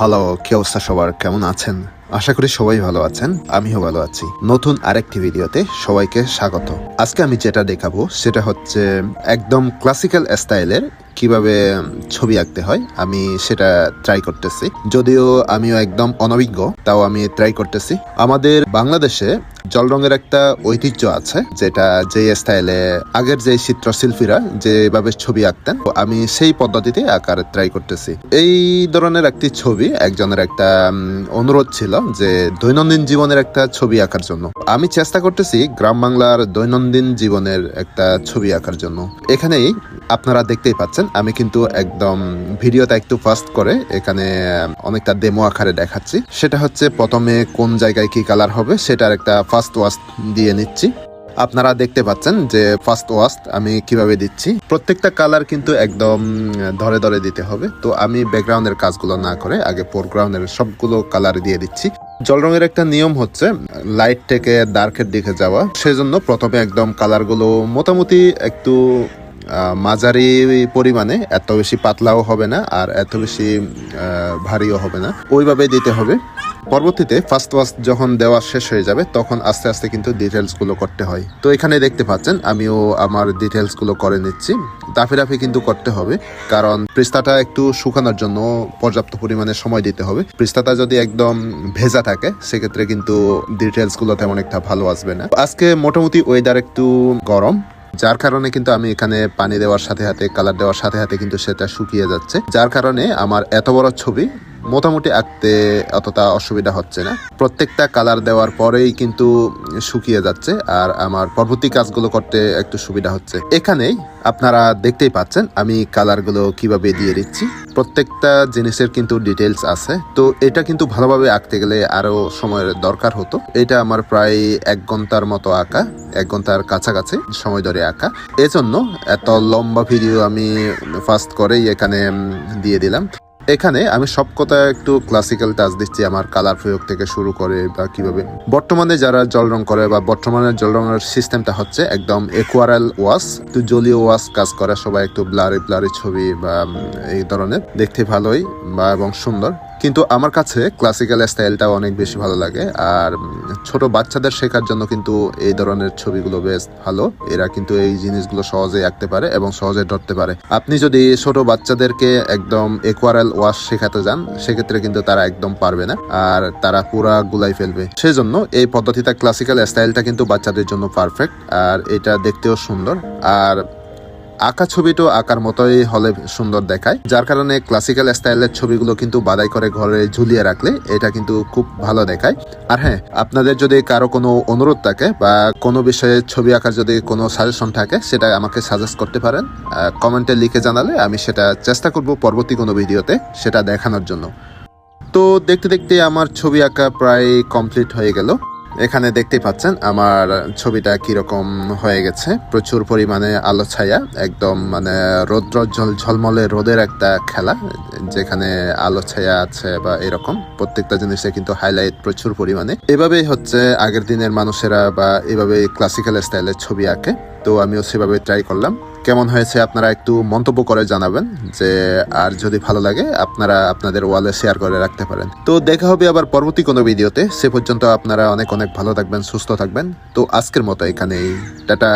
Hello কি অবস্থা সবার? কেমন আছেন? আশা করি সবাই ভালো আছেন, আমিও ভালো আছি। নতুন আরেকটি ভিডিওতে সবাইকে স্বাগত। আজকে আমি যেটা দেখাবো, সেটা হচ্ছে একদম ক্লাসিক্যাল স্টাইলের কীভাবে ছবি আঁকতে হয়, আমি সেটা ট্রাই করতেছি। যদিও আমিও একদম অনভিজ্ঞ, তাও আমি ট্রাই করতেছি। আমাদের বাংলাদেশে জল রঙের একটা ঐতিহ্য আছে, যেটা যে স্টাইলে আগের যে চিত্রশিল্পীরা যেভাবে ছবি আঁকতেন আমি সেই পদ্ধতিতে আঁকার ট্রাই করতেছি। এই ধরনের একটি ছবি একজনের একটা অনুরোধ ছিল যে দৈনন্দিন জীবনের একটা ছবি আঁকার জন্য। আমি চেষ্টা করতেছি গ্রাম বাংলার দৈনন্দিন জীবনের একটা ছবি আঁকার জন্য। এখানেই আপনারা দেখতেই পাচ্ছেন আমি কিন্তু একদম ভিডিওটা একটু ফাস্ট করে, এখানে অনেকটা ডেমো আকারে দেখাচ্ছি। সেটা হচ্ছে প্রথমে কোন জায়গায় কি কালার হবে, সেটার একটা ফার্স্ট ওয়াশ দিয়ে নিচ্ছি। আপনারা দেখতে পাচ্ছেন যে ফার্স্ট ওয়াশ আমি কীভাবে দিচ্ছি। প্রত্যেকটা কালার কিন্তু একদম ধরে ধরে দিতে হবে। তো আমি ব্যাকগ্রাউন্ডের কাজগুলো না করে, আগে ফোরগ্রাউন্ডের সবগুলো কালার দিয়ে দিচ্ছি। জল রঙের একটা নিয়ম হচ্ছে লাইট থেকে ডার্কের দিকে যাওয়া। সেজন্য প্রথমে একদম কালারগুলো মোটামুটি একটু মাঝারি পরিমাণে এত বেশি পাতলাও হবে না আর এত বেশি ভারীও হবে না। ওইভাবে দিতে হবে। পরবর্তীতে ফার্স্ট ওয়াশ যখন দেওয়া শেষ হয়ে যাবে, তখন আস্তে আস্তে কিন্তু ডিটেলসগুলো করতে হয়। তো এখানে দেখতে পাচ্ছেন, আমিও আমার ডিটেলসগুলো করে নিচ্ছি। দাফি দাফি কিন্তু করতে হবে, কারণ পৃষ্ঠাটা একটু শুকানোর জন্য পর্যাপ্ত পরিমাণে সময় দিতে হবে। পৃষ্ঠাটা যদি একদম ভেজা থাকে, সেক্ষেত্রে কিন্তু ডিটেলসগুলো তেমন একটা ভালো আসবে না। আজকে মোটামুটি ওয়েদার একটু গরম যার কারণে কিন্তু আমি এখানে পানি দেওয়ার সাথে হাতে কালার দেওয়ার সাথে হাতে কিন্তু সেটা শুকিয়ে যাচ্ছে। যার কারণে আমার এত বড় ছবি মোটামুটি আঁকতে অতটা অসুবিধা হচ্ছে না। প্রত্যেকটা কালার দেওয়ার পরেই কিন্তু শুকিয়ে যাচ্ছে আর আমার পরবর্তী কাজগুলো করতে একটু সুবিধা হচ্ছে। এখানেই আপনারা দেখতেই পাচ্ছেন আমি কালারগুলো কীভাবে দিয়ে দিচ্ছি। প্রত্যেকটা জিনিসের কিন্তু ডিটেলস আছে। তো এটা কিন্তু ভালোভাবে আঁকতে গেলে আরও সময়ের দরকার হতো। এটা আমার প্রায় এক ঘণ্টার মতো আঁকা, এক ঘণ্টার কাছাকাছি সময় ধরে আঁকা। এজন্য এত লম্বা ভিডিও আমি ফার্স্ট করেই এখানে দিয়ে দিলাম। এখানে আমি সব কথা একটু ক্লাসিক্যাল টাচ দিচ্ছি, আমার কালার প্রয়োগ থেকে শুরু করে বা কীভাবে। বর্তমানে যারা জল রং করে বা বর্তমানে জল রঙের সিস্টেমটা হচ্ছে একদম একুয়ারাল ওয়াশ একটু জলীয় ওয়াশ কাজ করে, সবাই একটু ব্লারি ব্লারি ছবি বা এই ধরনের। দেখতে ভালোই বা, এবং সুন্দর। কিন্তু আমার কাছে ক্লাসিক্যাল স্টাইলটা অনেক বেশি ভালো লাগে। আর ছোট বাচ্চাদের শেখার জন্য কিন্তু এই ধরনের ছবিগুলো বেশ ভালো। এরা কিন্তু এই জিনিসগুলো সহজে আঁকতে পারে এবং সহজে ধরতে পারে। আপনি যদি ছোট বাচ্চাদেরকে একদম একুয়ারেল ওয়াশ শেখাতে যান, সেক্ষেত্রে কিন্তু তারা একদম পারবে না। আর তারা পুরা গুলাই ফেলবে। সেজন্য এই পদ্ধতিটা ক্লাসিক্যাল স্টাইলটা কিন্তু বাচ্চাদের জন্য পারফেক্ট আর এটা দেখতেও সুন্দর। আর আঁকা ছবিটাও আঁকার মতোই হলে সুন্দর দেখায়। যার কারণে ক্লাসিক্যাল স্টাইলের ছবিগুলো কিন্তু বাদাই করে ঘরে ঝুলিয়ে রাখলে এটা কিন্তু খুব ভালো দেখায়। আর হ্যাঁ আপনাদের যদি কারও কোনো অনুরোধ থাকে বা কোনো বিষয়ে ছবি আঁকার যদি কোনো সাজেশন থাকে, সেটা আমাকে সাজেস্ট করতে পারেন। কমেন্টে লিখে জানালে আমি সেটা চেষ্টা করব পরবর্তী কোনো ভিডিওতে সেটা দেখানোর জন্য। তো দেখতে দেখতে আমার ছবি আঁকা প্রায় কমপ্লিট হয়ে গেল। এখানে দেখতে পাচ্ছেন আমার ছবিটা কীরকম হয়ে গেছে। প্রচুর পরিমাণে আলো ছায়া একদম মানে রৌদ্র ঝল, ঝলমলে রোদের একটা খেলা, যেখানে আলো ছায়া আছে বা এরকম। প্রত্যেকটা জিনিসে কিন্তু হাইলাইট প্রচুর পরিমাণে। এভাবেই হচ্ছে আগের দিনের মানুষেরা বা এভাবে ক্লাসিক্যাল স্টাইলের ছবি আঁকে। তো আমিও সেভাবে ট্রাই করলাম। কেমন হয়েছে আপনারা একটু মন্তব্য করে জানাবেন যে, আর যদি ভালো লাগে, আপনারা আপনাদের ওয়ালে শেয়ার করে রাখতে পারেন। তো দেখা হবে আবার পরবর্তী কোনো ভিডিওতে। সে পর্যন্ত আপনারা অনেক অনেক ভালো থাকবেন, সুস্থ থাকবেন। তো আজকের মতো এখানেই। টাটা!